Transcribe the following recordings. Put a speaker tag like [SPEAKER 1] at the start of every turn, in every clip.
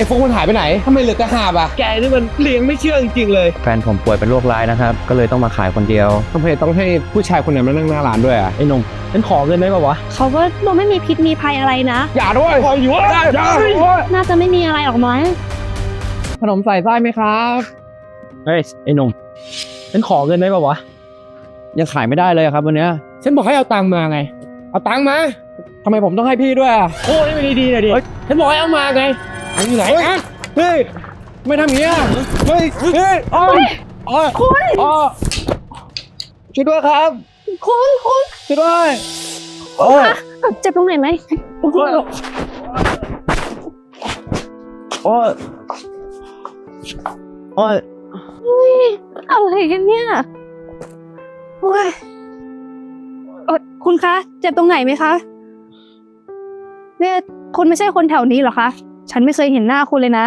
[SPEAKER 1] ไอ้ฟงมันหายไปไหนทำไมเหลือแต่หาบอะ
[SPEAKER 2] แกนี่มันเลี้ยงไม่เชื่อจริงๆเลย
[SPEAKER 3] แฟนผมป่วยเป็นโรคร้ายนะครับ ก็เลยต้องมาขายคนเดียว
[SPEAKER 1] ทำไมต้องให้ผู้ชายคนนั้นมานั่งหน้าร้านด้วยอะ
[SPEAKER 3] ไอ้หนุ่ม
[SPEAKER 2] ฉันขอเงินได้ป่าวะ
[SPEAKER 4] เขาก็ดูไม่มีพิษมีภัยอะไรนะ
[SPEAKER 1] อย่าด้วย
[SPEAKER 2] ขออยู่ว่า
[SPEAKER 1] อย่า
[SPEAKER 4] น่าจะไม่มีอะไรหรอกมั้ง
[SPEAKER 1] ขนมใส่ไส้ไหมครับ
[SPEAKER 3] เฮ้ย ไอ้หนุ่ม
[SPEAKER 2] ฉันขอเงินได้ป่าวะ
[SPEAKER 3] ยังขายไม่ได้เลยครับวันเนี้ย
[SPEAKER 1] ฉันบอกให้เอาตังค์มาไง เอาตังค์มาทำไมผมต้องให้พี่ด้วยอะ
[SPEAKER 2] โอ้ได้ไม่ดีๆหน่อยดิ
[SPEAKER 1] เฮ้ยฉันบอกให้เอามาไง อันอยู่ไหนอะเฮ้ย ไม่ทำอย่างเงี้ยเฮ้ย เฮ้ยโอ้ยโอ้ย
[SPEAKER 4] คุณ
[SPEAKER 1] อ๋อช่วยด้วยครับ
[SPEAKER 4] คุณคุณ
[SPEAKER 1] ช่วยด้วยโอ้ย
[SPEAKER 4] เจ็บตรงไหนไหม
[SPEAKER 1] โอ้ยโอ้ยโอ้ย
[SPEAKER 4] อะไรกันเนี่ยโอ้ยเอ่อคุณคะ เจ็บตรงไหนไหมคะ เนี่ยคุณไม่ใช่คนแถวนี้เหรอคะ ฉันไม่เคยเห็นหน้าคุณเลยนะ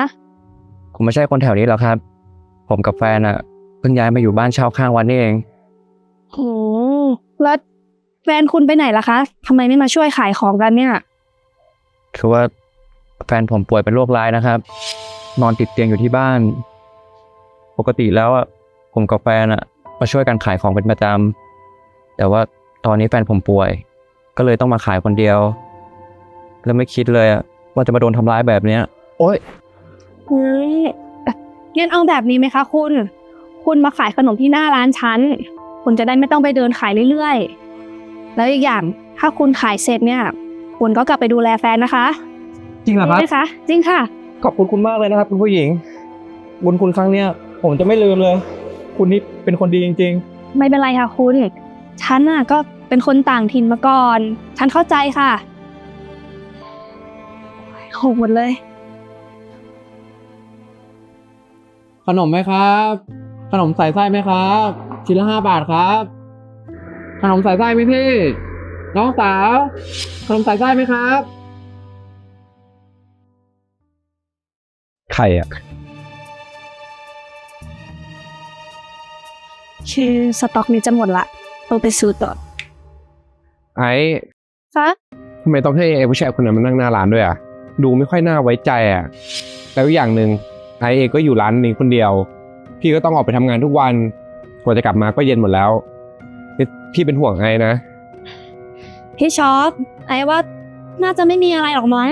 [SPEAKER 3] ผมไม่ใช่คนแถวนี้หรอกครับ ผมกับแฟนอะเพิ่งย้ายมาอยู่บ้านเช่าข้างวันนี่เอง
[SPEAKER 4] โหแล้วแฟนคุณไปไหนล่ะคะทำไมไม่มาช่วยขายของกันเนี่ย
[SPEAKER 3] คือว่าแฟนผมป่วยเป็นโรคร้ายนะครับ นอนติดเตียงอยู่ที่บ้าน ปกติแล้วอะผมกับแฟนอะมาช่วยกันขายของเป็นประจำแต่ว่าตอนนี้แฟนผมป่วย ก็เลยต้องมาขายคนเดียว แล้วไม่คิดเลยอะ ว่าจะมาโดนทำร้ายแบบเนี้ย
[SPEAKER 1] โอ้ย
[SPEAKER 4] เฮ้ยเอ่องั้นเอาแบบนี้ไหมคะคุณ คุณมาขายขนมที่หน้าร้านฉัน คุณจะได้ไม่ต้องไปเดินขายเรื่อยๆ แล้วอีกอย่างถ้าคุณขายเสร็จเนี่ย คุณก็กลับไปดูแลแฟนนะคะ
[SPEAKER 1] จริงเหรอครับ
[SPEAKER 4] ดีไหมคะ จริงค่ะ
[SPEAKER 1] ขอบคุณคุณมากเลยนะครับ คุณผู้หญิง บุญคุณครั้งเนี้ยผมจะไม่ลืมเลย คุณนี่เป็นคนดีจริง
[SPEAKER 4] ไม่เป็นไรค่ะคุณ ฉันน่ะก็เป็นคนต่างถิ่นมาก่อน ฉันเข้าใจค่ะ โหหมดเลย
[SPEAKER 1] ๆขนมไหมครับ ขนมใส่ไส้ไหมครับชิ้นละห้าบาทครับ ขนมใส่ไส้ไหมพี่ น้องสาว ขนมใส่ไส้ไหมครับ
[SPEAKER 3] ใครอะ
[SPEAKER 4] คือสต็อกนี้จะหมดละต้องไปซื้อต่อ
[SPEAKER 1] ไอ้
[SPEAKER 4] คะ
[SPEAKER 1] ทำไมต้องให้ไอ้ผู้ชายคนนั้นมานั่งหน้าร้านด้วยอะ ดูไม่ค่อยน่าไว้ใจอะแล้วอีกอย่างหนึ่งไอ้เองก็อยู่ร้านนี้คนเดียว พี่ก็ต้องออกไปทำงานทุกวันกว่าจะกลับมาก็เย็นหมดแล้วนี่พี่เป็นห่วงไอ้นะ
[SPEAKER 4] พี่ช็อปไอ้ว่าน่าจะไม่มีอะไรหรอกมั้ง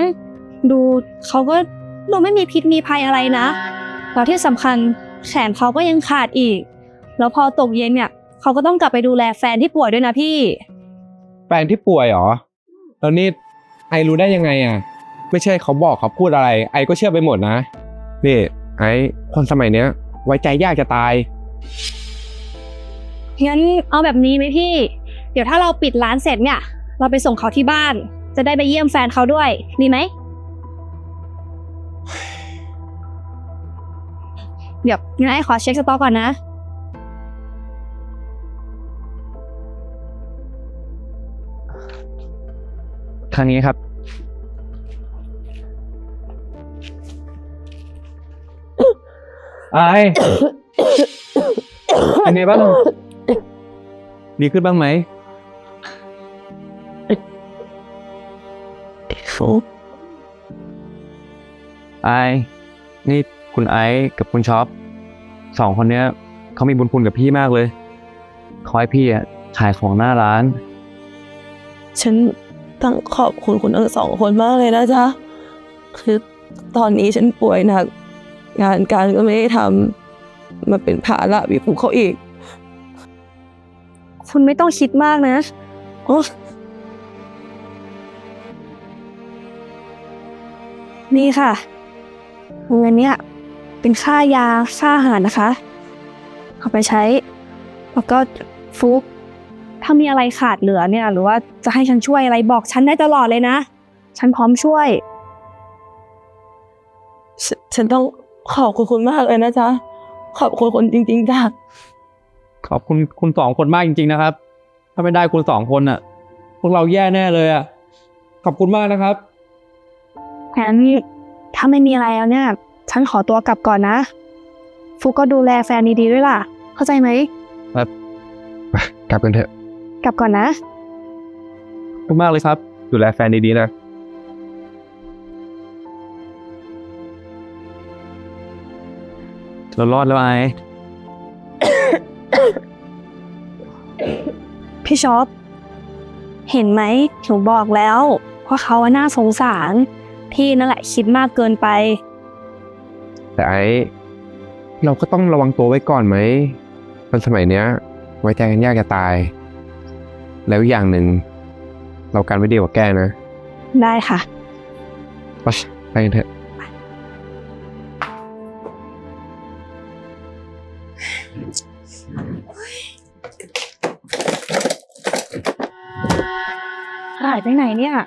[SPEAKER 4] ดูเขาก็ดูไม่มีพิษมีภัยอะไรนะแล้วที่สำคัญแขนเขาก็ยังขาดอีก แล้วพอตกเย็นเนี่ยเขาก็ต้องกลับไปดูแลแฟนที่ป่วยด้วยนะพี่
[SPEAKER 1] แฟนที่ป่วยเหรอแล้วนี่ไอรู้ได้ยังไงอะ ไม่ใช่เขาบอกเขาพูดอะไร ไอก็เชื่อไปหมดนะนี่ไอคนสมัยเนี้ย ไว้ใจยากจะตาย
[SPEAKER 4] งั้นเอาแบบนี้ไหมพี่ เดี๋ยวถ้าเราปิดร้านเสร็จเนี่ย เราไปส่งเขาที่บ้าน จะได้ไปเยี่ยมแฟนเขาด้วย ดีไหม เดี๋ยวงั้นไอ้ขอเช็คสต็อกก่อนนะ
[SPEAKER 3] ทางนี้ครับ
[SPEAKER 1] ไอเป็นไงบ้าง
[SPEAKER 3] ดีขึ้นบ้างไหมไอซ์นี่คุณไอซ์กับคุณช็อปสองคนเนี้ยเขามีบุญคุณกับพี่มากเลยขอให้พี่อะขายของหน้าร้าน
[SPEAKER 5] ฉันต้องขอบคุณคุณทั้งสองคนมากเลยนะจ๊ะ คือตอนนี้ฉันป่วยหนัก งานการก็ไม่ได้ทำมาเป็นภาระวิภูเขาอีก
[SPEAKER 4] คุณไม่ต้องคิดมากนะ
[SPEAKER 5] โอ้
[SPEAKER 4] นี่ค่ะเงินเนี่ยเป็นค่ายาค่าอาหารนะคะ เอาไปใช้ แล้วก็ฟุก ถ้ามีอะไรขาดเหลือเนี่ย หรือว่าจะให้ฉันช่วยอะไรบอกฉันได้ตลอดเลยนะ ฉันพร้อมช่วย
[SPEAKER 5] ฉฉันต้อง ขอบคุณคุณมากเลยนะจ๊ะ ขอบคุณคนจริงๆจ้ะ
[SPEAKER 3] ขอบคุณคุณสองคนมากจริง ๆ นะครับ ถ้าไม่ได้คุณสองคนอะ พวกเราแย่แน่เลยอะ
[SPEAKER 1] ขอบคุณมากนะครับ
[SPEAKER 4] งั้นถ้าไม่มีอะไรแล้วเนี่ย ฉันขอตัวกลับก่อนนะ ฟุกก็ดูแลแฟนดีๆด้วยล่ะ เข้าใจไหม
[SPEAKER 1] กลับกันเถอะ
[SPEAKER 4] กลับก่อนนะ
[SPEAKER 3] ขอบคุณมากเลยครับ
[SPEAKER 1] ดูแลแฟนดีๆนะ
[SPEAKER 3] เรารอดแล้วไอ้
[SPEAKER 4] พี่ช็อปเห็นไหมหนูบอกแล้วว่าเขาอะน่าสงสาร พี่นั่นแหละคิดมากเกินไป
[SPEAKER 1] แต่ไอ้เราก็ต้องระวังตัวไว้ก่อนไหมคนสมัยเนี้ย ไว้ใจกันยากจะตาย แล้วอีกอย่างหนึ่ง เราการไว้ดีกว่าแกนะ
[SPEAKER 4] ได้ค่ะ
[SPEAKER 1] ไปไปกันเถอะ
[SPEAKER 4] เนี่ย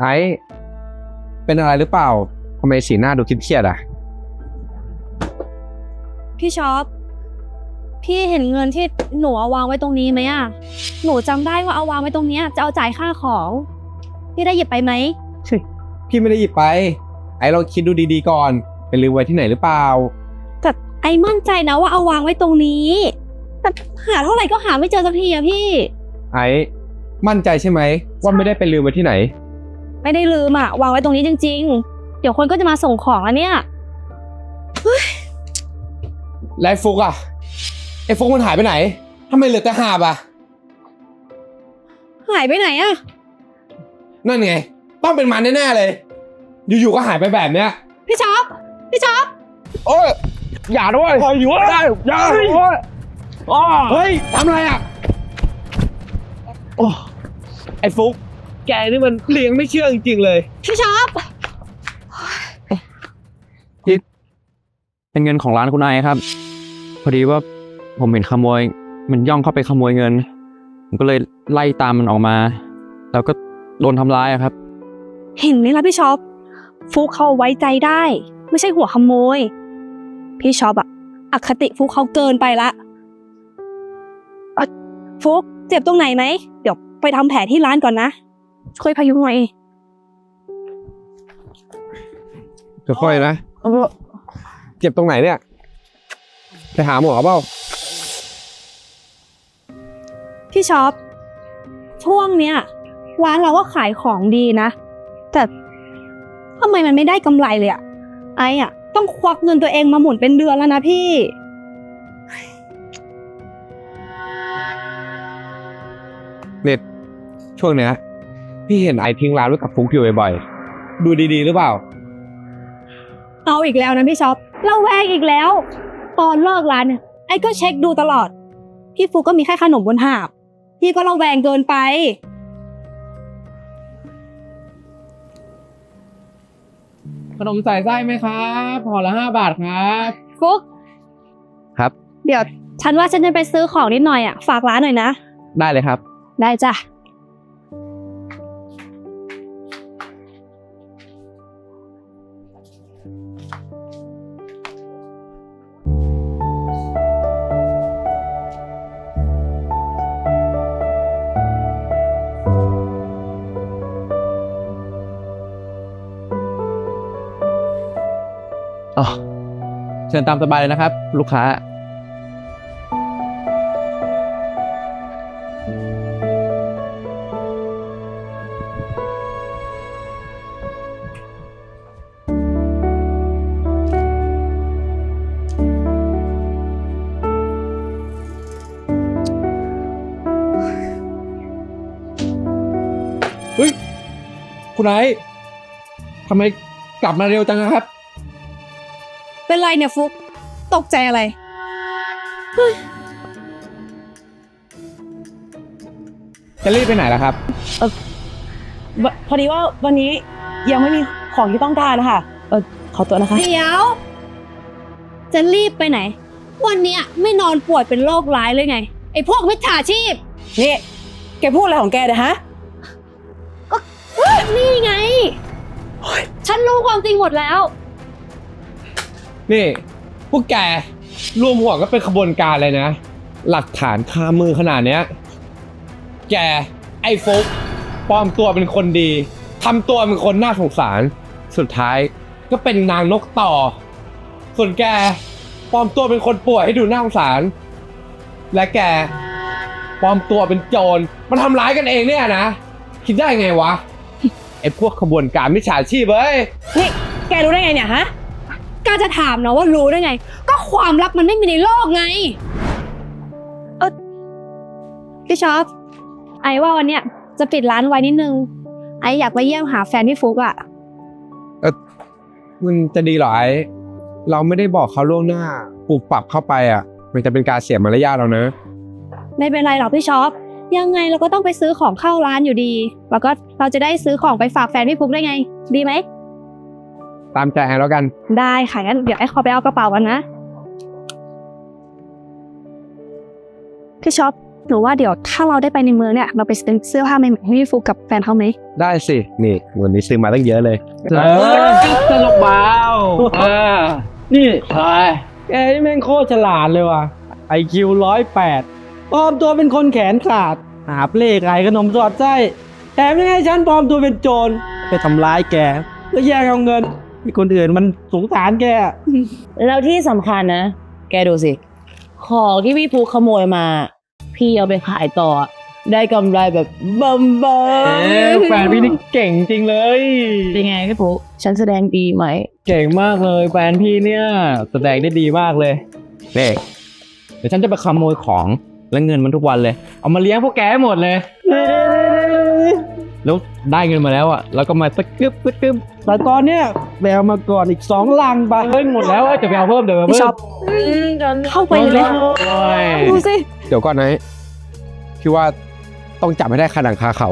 [SPEAKER 1] ไอ้เป็นอะไรหรือเปล่าทำไมสีหน้าดูเครียดๆอะ
[SPEAKER 4] พี่ช็อป พี่เห็นเงินที่หนูเอาวางไว้ตรงนี้ไหมอะหนูจำได้ว่าเอาวางไว้ตรงเนี้ยจะเอาจ่ายค่าของ พี่ได้หยิบไปไหม
[SPEAKER 1] พี่ไม่ได้หยิบไป ไอ้เราคิดดูดีๆก่อนไปลืมไว้ที่ไหนหรือเปล่า
[SPEAKER 4] แต่ไอ้มั่นใจนะว่าเอาวางไว้ตรงนี้ แต่หาเท่าไหร่ก็หาไม่เจอสักทีอะพี่
[SPEAKER 1] ไอ้ มั่นใจใช่ไหมว่าไม่ได้ไปลืมไว้ที่ไหน
[SPEAKER 4] ไม่ได้ลืมอะวางไว้ตรงนี้จริง ๆ เดี๋ยวคนก็จะมาส่งของแล้วเนี่ย
[SPEAKER 1] และไอ้ฟุกอะไอ้ฟุกมันหายไปไหนทำไมเหลือแต่หาบอะ
[SPEAKER 4] หายไปไหนอะ
[SPEAKER 1] นั่นไง ต้องเป็นมันแน่ๆเลย อยู่ๆก็หายไปแบบเนี้ย
[SPEAKER 4] พี่ช็อปพี่ช็อป
[SPEAKER 1] โอ้ยอย่าด้วยพออยู่ได้อย่าโอ้ยอ้อเฮ้ยทำอะไรอะ
[SPEAKER 2] โอ้ ไอ้ฟุก แกนี่มันเลี้ยงไม่เชื่อจริงๆเลย
[SPEAKER 4] พี่ช็อป
[SPEAKER 3] เป็นเงินของร้านคุณไอครับ พอดีว่าผมเห็นขโมย มันย่องเข้าไปขโมยเงิน ผมก็เลยไล่ตามมันออกมา แล้วก็โดนทำร้ายอะครับ
[SPEAKER 4] เห็นไหมล่ะพี่ช็อปฟุกเขาไว้ใจได้ ไม่ใช่หัวขโมย พี่ช็อปอะอคติฟุกเขาเกินไปละเอ่อฟุกเจ็บตรงไหนไหมเดี๋ยว ไปทำแผลที่ร้านก่อนนะ ช่วยพยุงหน่อย
[SPEAKER 1] ค่อยๆนะ เจ็บตรงไหนเนี่ย ไปหาหมอเปล่า
[SPEAKER 4] พี่ช็อป ช่วงเนี้ยร้านเราก็ขายของดีนะ แต่ทำไมมันไม่ได้กำไรเลยอะไอ้อะต้องควักเงินตัวเองมาหมุนเป็นเดือนแล้วนะพี่
[SPEAKER 1] เน็ต ช่วงเนี้ยพี่เห็นไอทิ้งร้านไว้กับฟุกอยู่บ่อยๆ ดูดีๆ หรือเปล่า
[SPEAKER 4] เอาอีกแล้วนะพี่ช็อปเราแวงอีกแล้ว ตอนเลิกร้านเนี่ยไอ้ก็เช็คดูตลอด พี่ฟุกก็มีแค่ขนมบนหาบ พี่ก็ระแวงเกินไป
[SPEAKER 1] ขนมใส่ไส้ไหมครับห่อละห้าบาทครับ
[SPEAKER 4] ฟุก
[SPEAKER 3] ครับ
[SPEAKER 4] เดี๋ยว ฉันว่าฉันจะไปซื้อของนิดหน่อยอะ ฝากร้านหน่อยนะ
[SPEAKER 3] ได้เลยครับ
[SPEAKER 4] ได้จ้ะ
[SPEAKER 3] เชิญตามสบายเลยนะครับ ลูกค้า
[SPEAKER 1] เฮ้ย คุณไอซ์ทำไมกลับมาเร็วจังนะครับ
[SPEAKER 4] เป็นไรเนี่ยฟุก ตกใจอะไร
[SPEAKER 1] จะรีบไปไหนล่ะครับ
[SPEAKER 5] วพอดีว่าวันนี้ยังไม่มีของที่ต้องการนะคะเออขอตัวนะคะ
[SPEAKER 4] เดี๋ยว จะรีบไปไหน วันเนี้ยไม่นอนป่วยเป็นโรคร้ายเลยไง ไอ้พวกมิจฉาชีพ
[SPEAKER 5] นี่แกพูดอะไรของแกเนี่ยฮะ
[SPEAKER 4] นี่ไง ฉันรู้ความจริงหมดแล้ว
[SPEAKER 1] นี่พวกแกรวมหัวก็เป็นขบวนการเลยนะ หลักฐานคามือขนาดเนี้ย แกไอ้ฟกปลอมตัวเป็นคนดีทำตัวเป็นคนน่าสงสาร สุดท้ายก็เป็นนางนกต่อ ส่วนแกปลอมตัวเป็นคนป่วยให้ดูน่าสงสาร และแกปลอมตัวเป็นโจรมันทำร้ายกันเองเนี่ยนะ คิดได้ไงวะไอ้พวกขบวนการมิจฉาชีพเอ้ย
[SPEAKER 5] นี่แกรู้ได้ไงเนี่ยฮะา
[SPEAKER 4] จะถามนะว่ารู้ได้ไง ก็ความลับมันไม่มีในโลกไง เออพี่ชอปไอว่าวันเนี้ยจะปิดร้านไว้นิดนึง ไออยากไปเยี่ยมหาแฟนพี่ฟุกอะ
[SPEAKER 1] มันจะดีเหรอไอ้เราไม่ได้บอกเขาล่วงหน้าปรับปรับเข้าไปอะ มันจะเป็นการเสียมารยาทเรานะ
[SPEAKER 4] ไม่เป็นไรหรอกพี่ชอปยังไงเราก็ต้องไปซื้อของเข้าร้านอยู่ดี แล้วก็เราจะได้ซื้อของไปฝากแฟนพี่ฟุกได้ไง ดีไหม
[SPEAKER 1] ตามใจไอ้แล้วกัน
[SPEAKER 4] ได้ค่ะงั้นเดี๋ยวไอ้ขอไปเอากระเป๋ากันนะ พี่ช็อปหนูว่าเดี๋ยวถ้าเราได้ไปในเมืองเนี่ย เราไปซื้อเสื้อผ้าใหม่ๆให้พี่ฟุกกับแฟนเขาไหม
[SPEAKER 1] ได้สิ นี่วันนี้ซื้อมาตั้งเยอะเลย
[SPEAKER 2] เออตลกเบาเออนี่ทายแกนี่แม่งโคตรฉลาดเลยว่ะไอคิวร้อยแปดปลอมตัวเป็นคนแขนขาด หาบเล่ขายขนมสอดไส้แถมยังให้ฉันปลอมตัวเป็นโจรไปทำร้ายแกก็แย่งเอาเงิน ที่คนอื่นมันสงสารแก
[SPEAKER 5] แล้วที่สำคัญนะ แกดูสิ ของที่พี่ภูขโมยมา พี่เอาไปขายต่อ ได้กำไรแบบบัมบัม
[SPEAKER 2] แฟนพี่นี่เก่งจริงเลย
[SPEAKER 5] เป็นไงพี่ภูฉันแสดงดีไหม
[SPEAKER 2] เก่งมากเลยแฟนพี่เนี่ยแสดงได้ดีมากเลยเด็กเดี๋ยวฉันจะไปขโมยของและเงินมันทุกวันเลย เอามาเลี้ยงพวกแกให้หมดเลย แล้วได้เงินมาแล้วอะแล้วก็มาตะกึบตะกึบแต่ตอนเนี้ยแบลมาก่อนอีกสองลังไปเฮ้ยหมดแล้วอะจะไปเอาเพิ่มเดี๋ยวไป
[SPEAKER 4] พี่
[SPEAKER 2] เพิ่
[SPEAKER 4] ช็อ
[SPEAKER 2] ม
[SPEAKER 4] ปเข้าไปเลย
[SPEAKER 2] โอ้ย
[SPEAKER 4] ดูสิ
[SPEAKER 1] เดี๋ยวก่อนนะพี่ว่าต้องจับให้ได้คาหนังคาเขา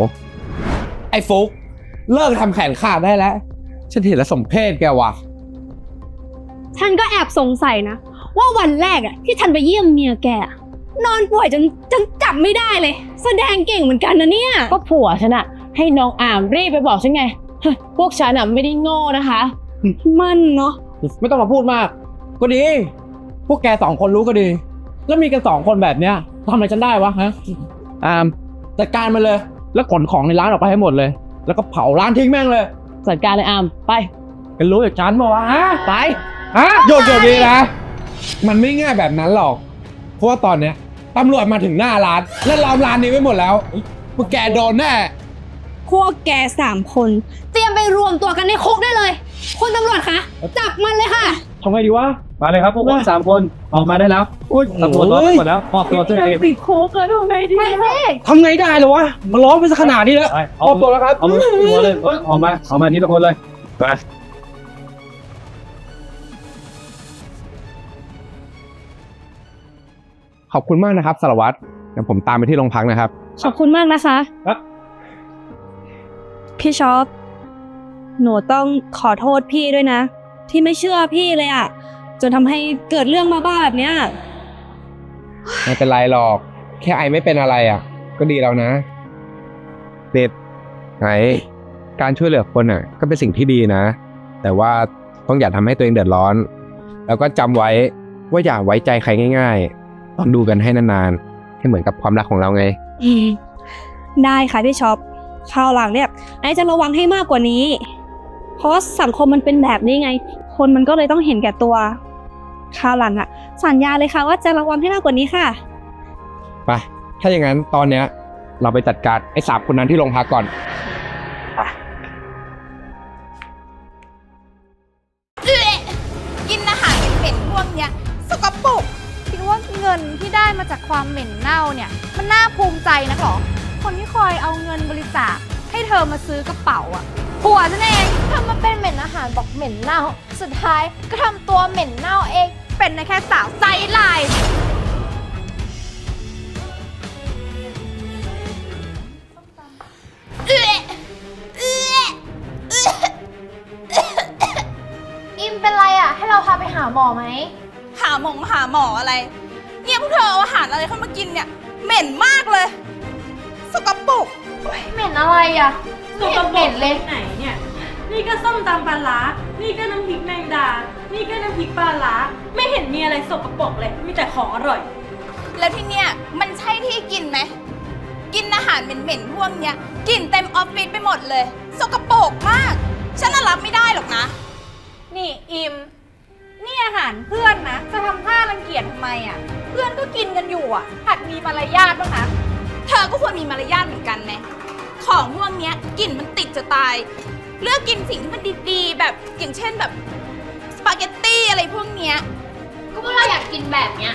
[SPEAKER 1] ไอ้ฟุกเลิกทำแขนขาดได้แล้ว ฉันเห็นแล้วสมเพศแกว่ะ
[SPEAKER 4] ฉันก็แอบสงสัยนะ ว่าวันแรกอะที่ฉันไปเยี่ยมเมียแกอะนอนป่วยจนจนจับไม่ได้เลย แสดงเก่งเหมือนกันนะเนี่ย
[SPEAKER 5] ก็ผัวฉันอะ ให้น้องอามรีบไปบอกฉันไงเฮ้ยพวกฉันอะไม่ได้โง่นะคะ
[SPEAKER 4] มันเนาะ
[SPEAKER 2] ไม่ต้องมาพูดมาก ก็ดี พวกแกสองคนรู้ก็ดี แล้วมีกันสองคนแบบเนี้ยทำอะไรฉันได้วะฮะอามจัดการมันเลย แล้วขนของในร้านออกไปให้หมดเลย แล้วก็เผาร้านทิ้งแม่งเลย
[SPEAKER 5] จัดการเลยอามไป
[SPEAKER 2] กันรู้จากฉันมาวะฮะ
[SPEAKER 5] ไป
[SPEAKER 2] ฮะ
[SPEAKER 1] โยกโยกดีนะ มันไม่ง่ายแบบนั้นหรอก เพราะว่าตอนเนี้ยตำรวจมาถึงหน้าร้าน และล้อมร้านนี้ไว้หมดแล้วพวกแกโดนแน่
[SPEAKER 4] พวกแกสามคน เตรียมไปรวมตัวกันในคุกได้เลย คุณตำรวจคะ จับมันเลยค่ะ
[SPEAKER 2] ทำไงดีวะ
[SPEAKER 3] มาเลยครับพวกคุณสามคนออกมาได้แล้ว
[SPEAKER 2] โอ้ย
[SPEAKER 3] ตำรวจรอหมดแล้วมอบตัวเจ้าเอง
[SPEAKER 5] ติดคุกแล้วทำไงดี
[SPEAKER 4] ไปสิ
[SPEAKER 2] ทำไงได้เลยวะมาล้อมไปสักขนาดนี้แล้ว
[SPEAKER 3] ไป
[SPEAKER 2] ม
[SPEAKER 3] เอา
[SPEAKER 2] อบตัวแล้วครับ
[SPEAKER 3] เอามือตัวเลยเอ้ยออกมาออกมาที่ทุกคนเลยไป
[SPEAKER 1] ขอบคุณมากนะครับสารวัตรเดี๋ยวผมตามไปที่โรงพักนะครับ
[SPEAKER 4] ขอบคุณมากนะคะ
[SPEAKER 2] ครับ
[SPEAKER 4] พี่ช็อป หนูต้องขอโทษพี่ด้วยนะ ที่ไม่เชื่อพี่เลยอะจนทำให้เกิดเรื่องมาบ้าแบบเนี้ย
[SPEAKER 1] ไม่เป็นไรหรอก แค่ไอไม่เป็นอะไรอะ ก็ดีแล้วนะเด็ดไหนการช่วยเหลือคนอะ ก็เป็นสิ่งที่ดีนะ แต่ว่าต้องอย่าทำให้ตัวเองเดือดร้อน แล้วก็จำไว้ว่าอย่าไว้ใจใครง่าย ๆ ต้องดูกันให้นานๆให้เหมือนกับความรักของเราไง
[SPEAKER 4] อืมได้ค่ะพี่ช็อป คราวหลังเนี่ยไอจะระวังให้มากกว่านี้ เพราะสังคมมันเป็นแบบนี้ไง คนมันก็เลยต้องเห็นแก่ตัวคราวหลังอะสัญญาเลยค่ะว่าจะระวังให้มากกว่านี้ค่ะ
[SPEAKER 1] ไป ถ้าอย่างนั้นตอนเนี้ยเราไปจัดการไอ้สามคนนั้นที่โรงพักก่อน
[SPEAKER 6] เธอมาซื้อกระเป๋าอะผัวฉันเองทำมาเป็นเหม็นอาหารบอกเหม็นเน่า สุดท้ายก็ทำตัวเหม็นเน่าเอง เป็นนะแค่สาวไซส์ไลน์อิมเป็นไรอะ ให้เราพาไปหาหมอไหม
[SPEAKER 7] หาหมองหาหมออะไร เนี่ยพวกเธอเอาอาหารอะไรเข้ามากินเนี่ย เหม็นมากเลย สกปรก
[SPEAKER 6] เหม็นอะไรอะไม่เห็นเหม็นเลย
[SPEAKER 8] ไหนเนี่ย นี่ก็ส้มตำปลาร้านี่ก็น้ำพริกแมงดา นี่ก็น้ำพริกปลาร้าไม่เห็นมีอะไรสกปรกเลย มีแต่ของอร่อย
[SPEAKER 7] แล้วที่เนี่ยมันใช่ที่กินไหม กินอาหารเหม็นๆพวกเนี้ยกลิ่นเต็มออฟฟิศไปหมดเลย สกปรกมาก ฉันน่ะรับไม่ได้หรอกนะ
[SPEAKER 6] นี่อิม นี่อาหารเพื่อนนะ จะทำท่ารังเกียจทำไมอะ เพื่อนก็กินกันอยู่อะ หัดมีมารยาทบ้างนะ
[SPEAKER 7] เธอก็ควรมีมารยาทเหมือนกันนะของพวกเนี้ยกลิ่นมันติดจะตาย เลือกกินสิ่งที่มันดีๆ แบบอย่างเช่นแบบสปาเกตตี้อะไรเนี้ย
[SPEAKER 6] ก็พวกเราอยากกินแบบเนี้ย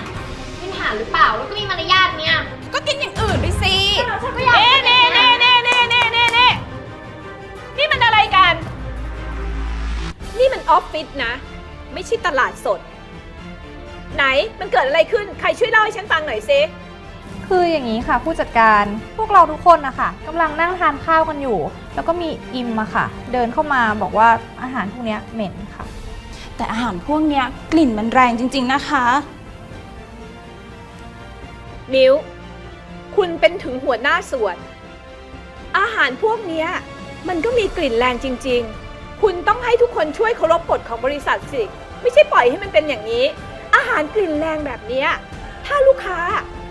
[SPEAKER 6] มีปัญหาหรือเปล่า แล้วก็มีมารยาทเนี่ย
[SPEAKER 7] ก็กินอย่างอื่นไปสิ
[SPEAKER 6] ฉันก็อยาก
[SPEAKER 7] เน่เน่เน่เน่เน่เน่เน่เน่นี่มันอะไรกัน
[SPEAKER 9] นี่มันออฟฟิศนะ ไม่ใช่ตลาดสด ไหนมันเกิดอะไรขึ้น ใครช่วยเล่าให้ฉันฟังหน่อยซิ
[SPEAKER 6] คืออย่างนี้ค่ะผู้จัดการพวกเราทุกคนนะคะกำลังนั่งทานข้าวกันอยู่ แล้วก็มีอิมอะค่ะ เดินเข้ามาบอกว่าอาหารพวกเนี้ยเหม็นค่ะ
[SPEAKER 7] แต่อาหารพวกเนี้ยกลิ่นมันแรงจริง ๆนะคะ
[SPEAKER 9] มิวคุณเป็นถึงหัวหน้าส่วนอาหารพวกเนี้ยมันก็มีกลิ่นแรงจริง ๆ คุณต้องให้ทุกคนช่วยเคารพกฎของบริษัทสิ ไม่ใช่ปล่อยให้มันเป็นอย่างนี้ อาหารกลิ่นแรงแบบเนี้ยถ้าลูกค้า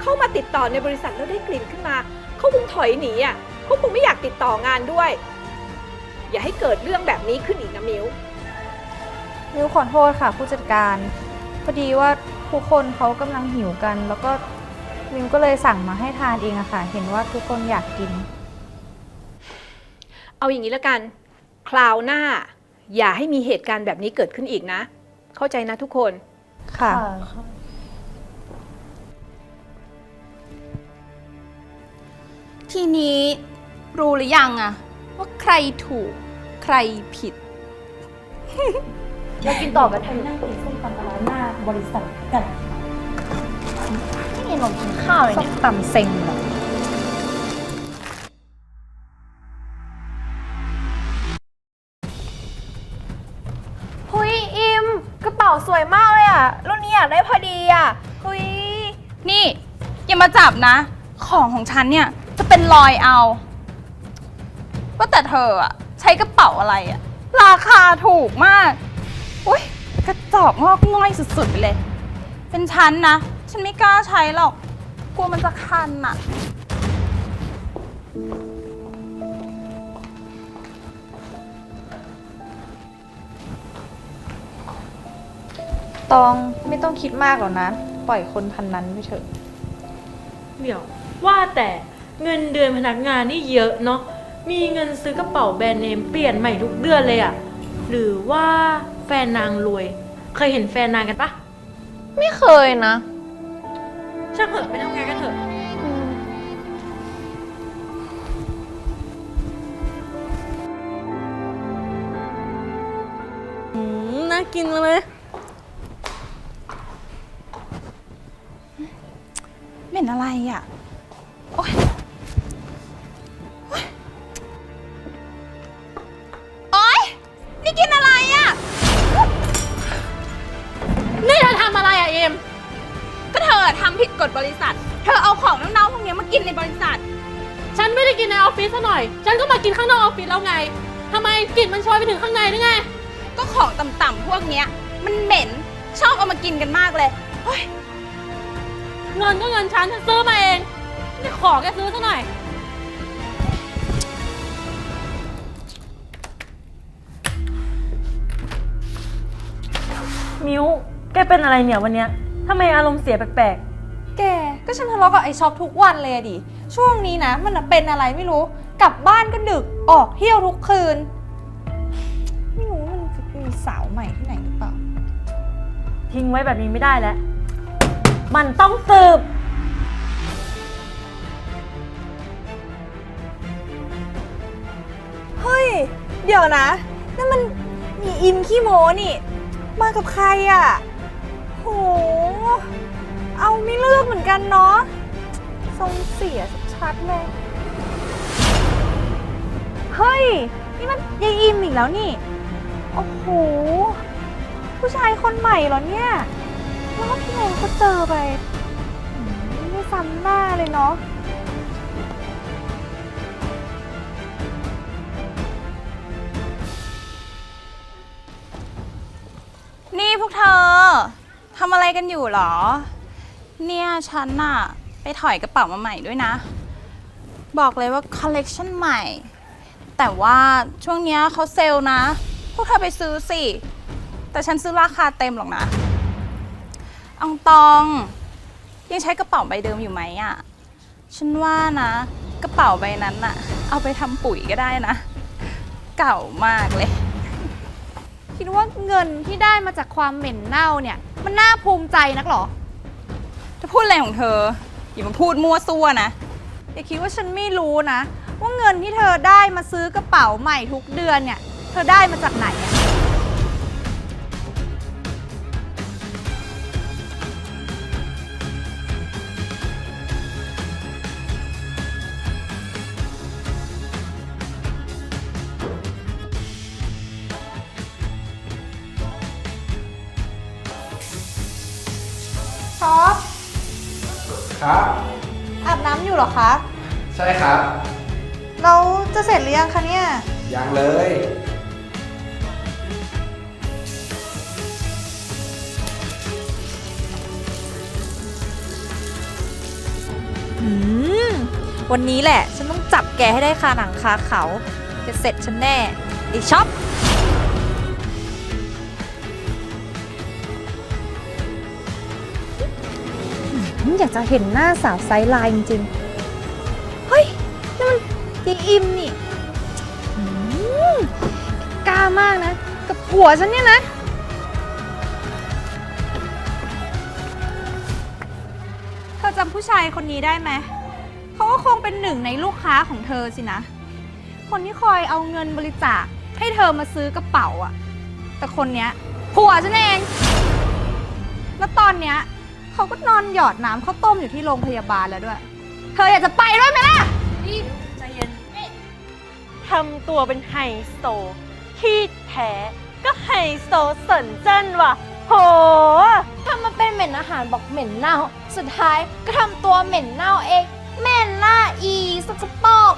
[SPEAKER 9] เข้ามาติดต่อในบริษัทแล้วได้กลิ่นขึ้นมาเขาคงถอยหนีอะเขาคงไม่อยากติดต่องานด้วย อย่าให้เกิดเรื่องแบบนี้ขึ้นอีกนะมิว
[SPEAKER 6] มิวขอโทษค่ะ ผู้จัดการพอดีว่าทุกคนเขากำลังหิวกัน แล้วก็มิวก็เลยสั่งมาให้ทานเองอะค่ะ เห็นว่าทุกคนอยากกิน
[SPEAKER 9] เอาอย่างนี้ละกัน คราวหน้า อย่าให้มีเหตุการณ์แบบนี้เกิดขึ้นอีกนะ เข้าใจนะทุกคน
[SPEAKER 6] ค่ะ
[SPEAKER 7] ทีนี้รู้หรือยังอะว่าใครถูกใครผิด
[SPEAKER 8] เรากินต่อกันเถอะนั่งกินส้มตำปลาร้าหน้าบริษัทกัน
[SPEAKER 6] ไม่เห็นผมกินข้าวเลยเนี่ยต่ำเซ็งเลยเฮ้ยอิมกระเป๋าสวยมากเลยอะรุ่นนี้อยากได้พอดีอะเฮ้ย
[SPEAKER 7] นี่ อย่ามาจับนะ ของของฉันเนี่ยจะ เป็นรอยเอาว่าแต่เธออะใช้กระเป๋าอะไรอะราคาถูกมากอุ้ยกระจอกงอกง่อยสุดๆไปเลย เป็นฉันนะ ฉันไม่กล้าใช้หรอก กลัวมันจะคันอะ
[SPEAKER 6] ตองไม่ต้องคิดมากหรอกนะ ปล่อยคนพันนั้นไปเถอะ
[SPEAKER 8] เดี๋ยว ว่าแต่ เงินเดือนพนักงานนี่เยอะเนาะ มีเงินซื้อกระเป๋าแบรนด์เนมเปลี่ยนใหม่ทุกเดือนเลยอะหรือว่าแฟนนางรวย เคยเห็นแฟนนางกันปะ
[SPEAKER 6] ไม่เคยนะ
[SPEAKER 8] ช่างเถอะไปทำงานกันเถอะ
[SPEAKER 5] อืมน่ากินเลย
[SPEAKER 7] เหม็นอะไรอะโอ๊ย นี่
[SPEAKER 8] เธอทำอะไรอะเอ็ม
[SPEAKER 7] ก็เธอทำผิดกฎบริษัท เธอเอาของเน่าๆพวกเนี้ยมากินในบริษัท
[SPEAKER 8] ฉันไม่ได้กินในออฟฟิศซะหน่อย ฉันก็มากินข้างนอกออฟฟิศแล้วไงทำไมกลิ่นมันโชยไปถึงข้างในหรือไง
[SPEAKER 7] ก็ของต่ำๆพวกเนี้ย มันเหม็น ชอบเอามากินกันมากเลยเฮ้ย
[SPEAKER 8] เงินก็เงินฉันฉันซื้อมาเองนี่ของแกซื้อซะหน่อย มิว แกเป็นอะไรเนี่ยวันเนี้ยทำไมอารมณ์เสียแปลก
[SPEAKER 6] แกก็ฉันทะเลาะกับไอช็อปทุกวันเลยอะดิ ช่วงนี้นะ มันน่ะเป็นอะไรไม่รู้ กลับบ้านก็ดึก ออกเที่ยวทุกคืน ไม่รู้ว่ามันจะมีสาวใหม่ที่ไหนหรือเปล่า
[SPEAKER 8] ๆ ทิ้งไว้แบบนี้ไม่ได้แล้ว มันต้องสืบ
[SPEAKER 6] เฮ้ย เดี๋ยวนะ นั่นมันมีอิมขี้โมนี่ มากับใครอะ่ะ โห เอาไม่เลือกเหมือนกันเนาะ ทรงเสียชัดๆเลย เฮ้ย นี่มันยายอิมอีกแล้วนี่ โอ้โห ผู้ชายคนใหม่เหรอเนี่ยแล้วก็พี่เองก็เจอไปอืมไม่ซ้ำหน้าเลยเนาะ
[SPEAKER 7] นี่พวกเธอ ทำอะไรกันอยู่หรอ เนี่ยฉันน่ะ ไปถอยกระเป๋ามาใหม่ด้วยนะ บอกเลยว่าคอลเลกชันใหม่ แต่ว่าช่วงเนี้ยเขาเซลล์นะ พวกเธอไปซื้อสิ แต่ฉันซื้อราคาเต็มหรอกนะอองตอง ยังใช้กระเป๋าใบเดิมอยู่ไหมอะ่ะ ฉันว่านะ กระเป๋าใบนั้นน่ะ เอาไปทำปุ๋ยก็ได้นะ เก่ามากเลย
[SPEAKER 6] คิดว่าเงินที่ได้มาจากความเหม็นเน่าเนี่ย มันน่าภูมิใจนักหรอ
[SPEAKER 7] จะพูดอะไรของเธอ อย่ามาพูดมั่วซั่วนะ
[SPEAKER 6] อย่าคิดว่าฉันไม่รู้นะ ว่าเงินที่เธอได้มาซื้อกระเป๋าใหม่ทุกเดือนเนี่ย เธอได้มาจากไหนอะ
[SPEAKER 1] ร
[SPEAKER 6] อคะ
[SPEAKER 1] ใช่ครับ
[SPEAKER 6] เราจะเสร็จหรือยังคะเนี่ย
[SPEAKER 1] ยังเลย
[SPEAKER 6] อืม วันนี้แหละ ฉันต้องจับแกให้ได้คาหนังคาเขาจะเสร็จฉันแน่ไอช็อปอืมอยากจะเห็นหน้าสาวไซส์ไลน์จริงๆเฮ้ยนี่ มันยีอิมนี่อืมกล้ามากนะ กับผัวฉันเนี่ยนะ เธอจำผู้ชายคนนี้ได้ไหม เขาก็คงเป็นหนึ่งในลูกค้าของเธอสินะ คนที่คอยเอาเงินบริจาคให้เธอมาซื้อกระเป๋าอะแต่คนเนี้ยผัวฉันเอง แล้วตอนเนี้ยเขาก็นอนหยอดน้ำข้าวต้มอยู่ที่โรงพยาบาลแล้วด้วย เธออยากจะไปด้วยไหมล่ะ
[SPEAKER 8] ทำตัวเป็นไฮโซ ที่แท้ก็ไฮโซสนเจิ้นว่ะ โห
[SPEAKER 4] ทำมาเป็นเหม็นอาหารบอกเหม็นเน่า สุดท้ายก็ทำตัวเหม็นเน่าเองเหม็นหน้าอีสกปรก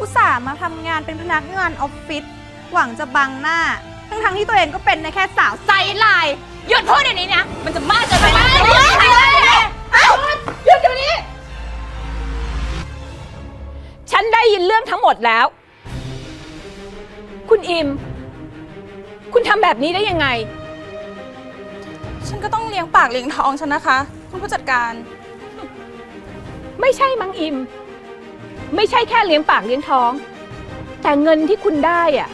[SPEAKER 6] อุตส่าห์มาทำงานเป็นพนักงานออฟฟิศหวังจะบังหน้า ทั้งๆที่ตัวเองก็เป็นในแค่สาวไซส์ไลน์
[SPEAKER 7] หยุดพูดเดี๋ยวนี้นะมันจะมากเกินไปแล้ว
[SPEAKER 9] หยุดเดี๋ยวนี้ ฉันได้ยินเรื่องทั้งหมดแล้ว คุณอิม คุณทำแบบนี้ได้ยังไง
[SPEAKER 7] ฉันก็ต้องเลี้ยงปากเลี้ยงท้องฉันนะคะ คุณผู้จัดการ
[SPEAKER 9] ไม่ใช่มังอิม ไม่ใช่แค่เลี้ยงปากเลี้ยงท้อง แต่เงินที่คุณได้อะ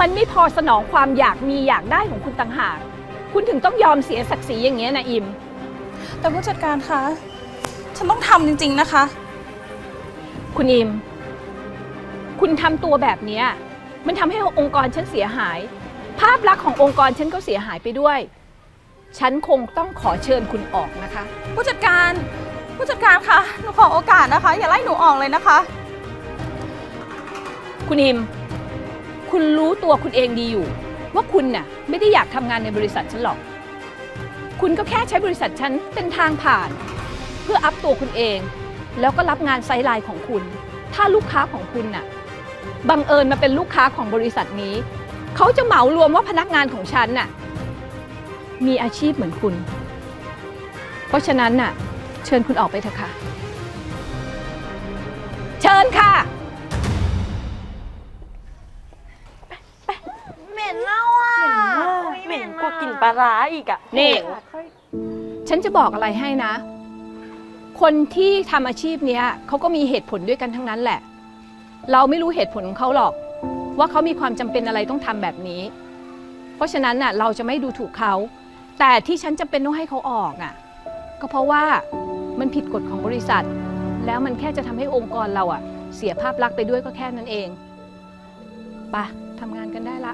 [SPEAKER 9] มันไม่พอสนองความอยากมีอยากได้ของคุณต่างหาก คุณถึงต้องยอมเสียศักดิ์ศรีอย่างเงี้ยนะอิม
[SPEAKER 7] แต่ผู้จัดการคะ ฉันต้องทำจริง ๆ นะคะ
[SPEAKER 9] คุณอิม คุณทำตัวแบบเนี้ย มันทำให้องค์กรฉันเสียหาย ภาพลักษณ์ขององค์กรฉันก็เสียหายไปด้วย ฉันคงต้องขอเชิญคุณออกนะคะ
[SPEAKER 7] ผู้จัดการ ผู้จัดการคะหนูขอโอกาสนะคะ อย่าไล่หนูออกเลยนะคะ
[SPEAKER 9] คุณอิม คุณรู้ตัวคุณเองดีอยู่ ว่าคุณน่ะไม่ได้อยากทำงานในบริษัทฉันหรอก คุณก็แค่ใช้บริษัทฉันเป็นทางผ่าน เพื่ออัพตัวคุณเอง แล้วก็รับงานไซด์ไลน์ของคุณ ถ้าลูกค้าของคุณน่ะ บังเอิญมาเป็นลูกค้าของบริษัทนี้ เขาจะเหมารวมว่าพนักงานของฉันน่ะมีอาชีพเหมือนคุณ เพราะฉะนั้นน่ะ เชิญคุณออกไปเถอะค่ะ เชิญค่ะ
[SPEAKER 4] เหม็นเน่าอะ
[SPEAKER 8] เหม็นกว่ากลิ่นปลาร้าอีกอะ
[SPEAKER 9] นี่ ฉันจะบอกอะไรให้นะ คนที่ทำอาชีพเนี้ยเขาก็มีเหตุผลด้วยกันทั้งนั้นแหละ เราไม่รู้เหตุผลของเขาหรอก ว่าเขามีความจำเป็นอะไรต้องทำแบบนี้ เพราะฉะนั้นน่ะเราจะไม่ดูถูกเขา แต่ที่ฉันจำเป็นต้องให้เขาออกอะก็เพราะว่ามันผิดกฎของบริษัท แล้วมันแค่จะทำให้องค์กรเราอะเสียภาพลักษณ์ไปด้วยก็แค่นั้นเองไปะทำงานกันได้ละ